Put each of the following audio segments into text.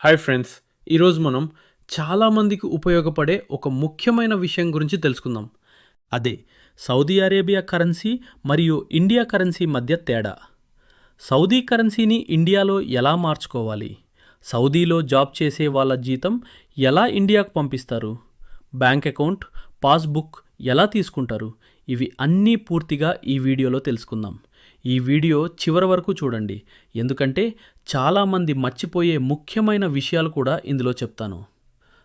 Hi friends ఈరోజు మనం చాలామందికి ఉపయోగపడే ఒక ముఖ్యమైన విషయం గురించి తెలుసుకుందాం. అదే సౌదీ అరేబియా కరెన్సీ మరియు ఇండియా కరెన్సీ మధ్య తేడా. సౌదీ కరెన్సీని ఇండియాలో ఎలా మార్చుకోవాలి? సౌదీలో జాబ్ చేసే వాళ్ళ జీతం ఎలా ఇండియాకు పంపిస్తారు? బ్యాంక్ అకౌంట్ పాస్బుక్ ఎలా తీసుకుంటారు? ఇవి అన్నీ పూర్తిగా ఈ వీడియోలో తెలుసుకుందాం. ఈ వీడియో చివరి వరకు చూడండి. ఎందుకంటే చాలామంది మర్చిపోయే ముఖ్యమైన విషయాలు కూడా ఇందులో చెప్తాను.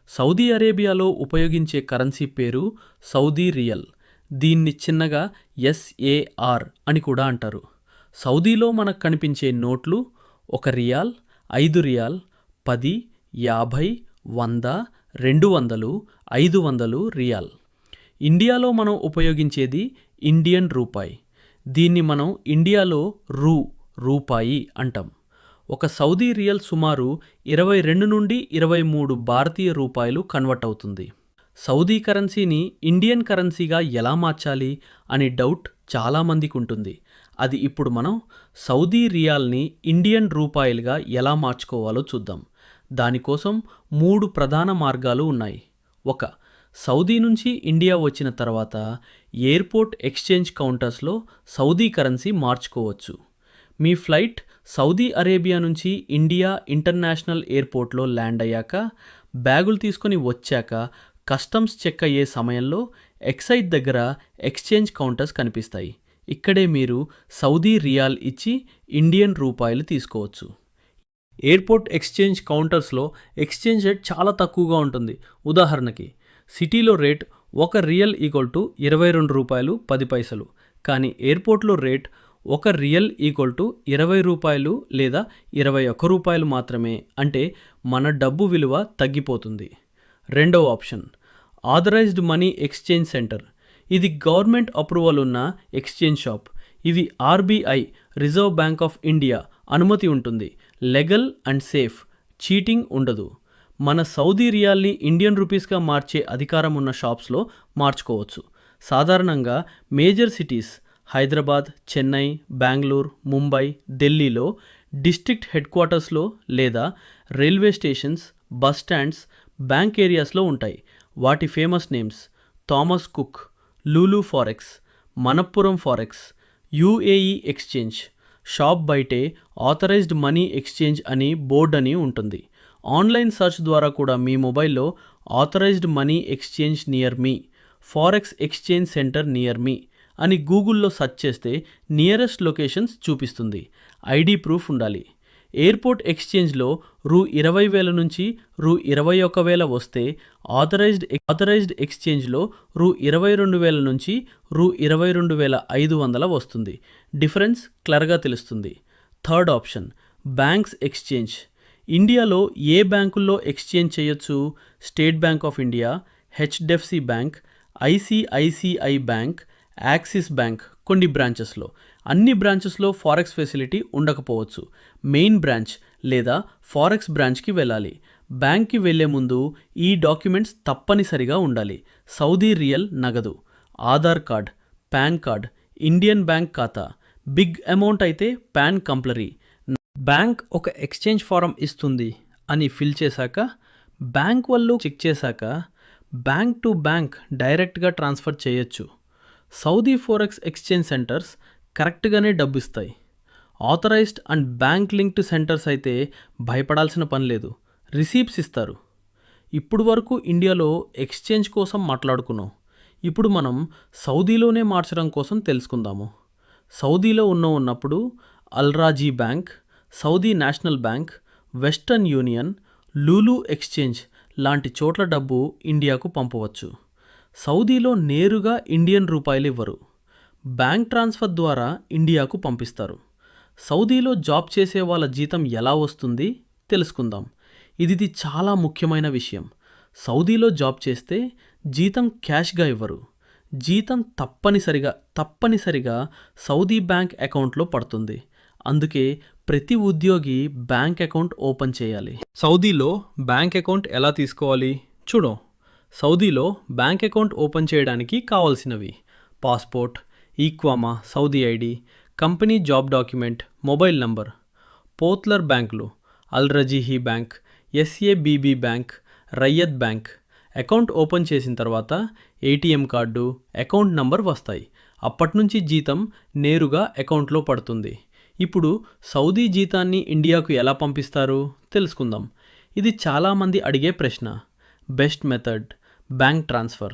సౌదీ అరేబియాలో ఉపయోగించే కరెన్సీ పేరు సౌదీ రియల్. దీన్ని చిన్నగా ఎస్ఏఆర్ అని కూడా అంటారు. సౌదీలో మనకు కనిపించే నోట్లు ఒక రియాల్ ఐదు రియాల్ పది యాభై వంద రెండు వందలు ఐదు వందలు రియాల్. ఇండియాలో మనం ఉపయోగించేది ఇండియన్ రూపాయి. దీన్ని మనం ఇండియాలో రూ రూపాయి అంటాం. ఒక సౌదీ రియల్ సుమారు ఇరవై రెండు నుండి ఇరవై మూడు భారతీయ రూపాయలు కన్వర్ట్ అవుతుంది. సౌదీ కరెన్సీని ఇండియన్ కరెన్సీగా ఎలా మార్చాలి అనే డౌట్ చాలామందికి ఉంటుంది. అది ఇప్పుడు మనం సౌదీ రియాల్ని ఇండియన్ రూపాయలుగా ఎలా మార్చుకోవాలో చూద్దాం. దానికోసం మూడు ప్రధాన మార్గాలు ఉన్నాయి. ఒక సౌదీ నుంచి ఇండియా వచ్చిన తర్వాత ఎయిర్పోర్ట్ ఎక్స్చేంజ్ కౌంటర్స్లో సౌదీ కరెన్సీ మార్చుకోవచ్చు. మీ ఫ్లైట్ సౌదీ అరేబియా నుంచి ఇండియా ఇంటర్నేషనల్ ఎయిర్పోర్ట్లో ల్యాండ్ అయ్యాక బ్యాగులు తీసుకొని వచ్చాక కస్టమ్స్ చెక్ అయ్యే సమయంలో ఎక్సైజ్ దగ్గర ఎక్స్చేంజ్ కౌంటర్స్ కనిపిస్తాయి. ఇక్కడే మీరు సౌదీ రియాల్ ఇచ్చి ఇండియన్ రూపాయలు తీసుకోవచ్చు. ఎయిర్పోర్ట్ ఎక్స్చేంజ్ కౌంటర్స్లో ఎక్స్చేంజ్ రేట్ చాలా తక్కువగా ఉంటుంది. ఉదాహరణకి సిటీలో రేట్ ఒక రియల్ ఈక్వల్ టు ఇరవై రెండు రూపాయలు పది పైసలు. కానీ ఎయిర్పోర్ట్లో రేట్ ఒక రియల్ ఈక్వల్ టు ఇరవై రూపాయలు లేదా ఇరవై ఒక్క రూపాయలు మాత్రమే. అంటే మన డబ్బు విలువ తగ్గిపోతుంది. రెండవ option authorised money exchange centre. ఇది గవర్నమెంట్ అప్రూవల్ ఉన్న ఎక్స్చేంజ్ షాప్. ఇది RBI Reserve Bank of India అనుమతి ఉంటుంది. లెగల్ అండ్ సేఫ్ చీటింగ్ ఉండదు. మన సౌదీ రియాల్ని ఇండియన్ రూపీస్గా మార్చే అధికారం ఉన్న షాప్స్లో మార్చుకోవచ్చు. సాధారణంగా మేజర్ సిటీస్ హైదరాబాద్ చెన్నై బెంగళూరు ముంబై ఢిల్లీలో డిస్ట్రిక్ట్ హెడ్ క్వార్టర్స్లో లేదా railway stations bus stands bank ఏరియాస్లో ఉంటాయి. వాటి famous names Thomas Cook Lulu forex Manappuram forex UAE exchange shop బయటే ఆథరైజ్డ్ మనీ ఎక్స్చేంజ్ అని బోర్డ్ అని ఉంటుంది. ఆన్లైన్ సెర్చ్ ద్వారా కూడా మీ మొబైల్లో authorised money exchange near me forex exchange centre near me అని గూగుల్లో సెర్చ్ చేస్తే నియరెస్ట్ లొకేషన్స్ చూపిస్తుంది. ఐడి ప్రూఫ్ ఉండాలి. ఎయిర్పోర్ట్ ఎక్స్చేంజ్లో రూ ఇరవై వేల నుంచి రూ ఇరవై ఒక వేల వస్తే ఆథరైజ్డ్ ఆథరైజ్డ్ ఎక్స్చేంజ్లో రూ ఇరవై రెండు వేల నుంచి రూ ఇరవై రెండు వేల ఐదు వందల వస్తుంది. డిఫరెన్స్ క్లర్గా తెలుస్తుంది. Third option banks exchange. ఇండియాలో ఏ బ్యాంకుల్లో ఎక్స్చేంజ్ చేయొచ్చు? State Bank of India HDFC bank ICICI bank Axis bank కొన్ని బ్రాంచెస్లో. అన్ని బ్రాంచెస్లో ఫారెక్స్ ఫెసిలిటీ ఉండకపోవచ్చు. మెయిన్ బ్రాంచ్ లేదా ఫారెక్స్ బ్రాంచ్కి వెళ్ళాలి. బ్యాంక్కి వెళ్ళే ముందు ఈ డాక్యుమెంట్స్ తప్పనిసరిగా ఉండాలి. సౌదీ రియల్ నగదు Aadhaar card PAN card Indian bank ఖాతా. బిగ్ అమౌంట్ అయితే పాన్ కంప్లరీ. బ్యాంక్ ఒక ఎక్స్చేంజ్ ఫారం ఇస్తుంది అని ఫిల్ చేశాక బ్యాంక్ వాళ్ళు చెక్ చేశాక బ్యాంక్ టు బ్యాంక్ డైరెక్ట్గా ట్రాన్స్ఫర్ చేయొచ్చు. సౌదీ ఫోరెక్స్ ఎక్స్చేంజ్ సెంటర్స్ కరెక్ట్గానే డబ్బు ఇస్తాయి. Authorised and bank linked centres అయితే భయపడాల్సిన పని లేదు. రిసీప్ట్స్ ఇస్తారు. ఇప్పుడు వరకు ఇండియాలో ఎక్స్చేంజ్ కోసం మాట్లాడుకున్నాం. ఇప్పుడు మనం సౌదీలోనే మార్చడం కోసం తెలుసుకుందాము. సౌదీలో ఉన్న ఉన్నప్పుడు Al Rajhi bank Saudi national bank Western Union Lulu exchange లాంటి చోట్ల డబ్బు ఇండియాకు పంపవచ్చు. సౌదీలో నేరుగా ఇండియన్ రూపాయలు ఇవ్వరు. బ్యాంక్ ట్రాన్స్ఫర్ ద్వారా ఇండియాకు పంపిస్తారు. సౌదీలో జాబ్ చేసే వాళ్ళ జీతం ఎలా వస్తుంది తెలుసుకుందాం. ఇది చాలా ముఖ్యమైన విషయం. సౌదీలో జాబ్ చేస్తే జీతం క్యాష్గా ఇవ్వరు. జీతం తప్పనిసరిగా తప్పనిసరిగా సౌదీ బ్యాంక్ అకౌంట్లో పడుతుంది. అందుకే ప్రతి ఉద్యోగి బ్యాంక్ అకౌంట్ ఓపెన్ చేయాలి. సౌదీలో బ్యాంక్ అకౌంట్ ఎలా తీసుకోవాలి? చూడం. సౌదీలో బ్యాంక్ అకౌంట్ ఓపెన్ చేయడానికి కావాల్సినవి. Passport ఈక్వామా Saudi ID company job document mobile number పోత్లర్ బ్యాంకులు Al Rajhi bank SABB bank Riyad bank. Account open చేసిన తర్వాత ఏటీఎం కార్డు అకౌంట్ నంబర్ వస్తాయి. అప్పటి నుంచి జీతం నేరుగా అకౌంట్లో పడుతుంది. ఇప్పుడు సౌదీ జీతాన్ని ఇండియాకు ఎలా పంపిస్తారు? తెలుసుకుందాం. ఇది చాలామంది అడిగే ప్రశ్న. Best method bank transfer.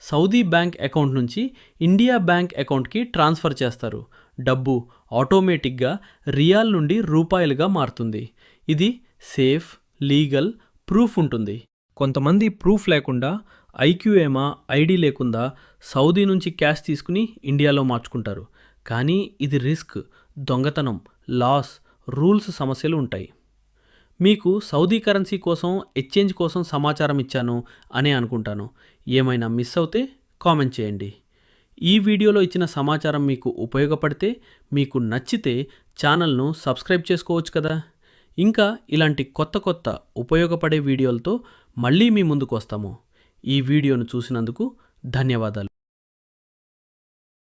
Saudi bank account నుంచి ఇండియా బ్యాంక్ అకౌంట్కి ట్రాన్స్ఫర్ చేస్తారు. డబ్బు ఆటోమేటిక్గా రియాల్ నుండి రూపాయలుగా మారుతుంది. ఇది సేఫ్ లీగల్ ప్రూఫ్ ఉంటుంది. కొంతమంది ప్రూఫ్ లేకుండా ఐక్యూఏమా ఐడి లేకుండా సౌదీ నుంచి క్యాష్ తీసుకుని ఇండియాలో మార్చుకుంటారు. కానీ ఇది రిస్క్. దొంగతనం లాస్ రూల్స్ సమస్యలు ఉంటాయి. మీకు సౌదీ కరెన్సీ కోసం ఎక్స్చేంజ్ కోసం సమాచారం ఇచ్చాను అని అనుకుంటాను. ఏమైనా మిస్ అవుతే కామెంట్ చేయండి. ఈ వీడియోలో ఇచ్చిన సమాచారం మీకు ఉపయోగపడితే మీకు నచ్చితే ఛానల్ను సబ్స్క్రైబ్ చేసుకోవచ్చు కదా. ఇంకా ఇలాంటి కొత్త కొత్త ఉపయోగపడే వీడియోలతో మళ్ళీ మీ ముందుకు వస్తాము. ఈ వీడియోను చూసినందుకు ధన్యవాదాలు.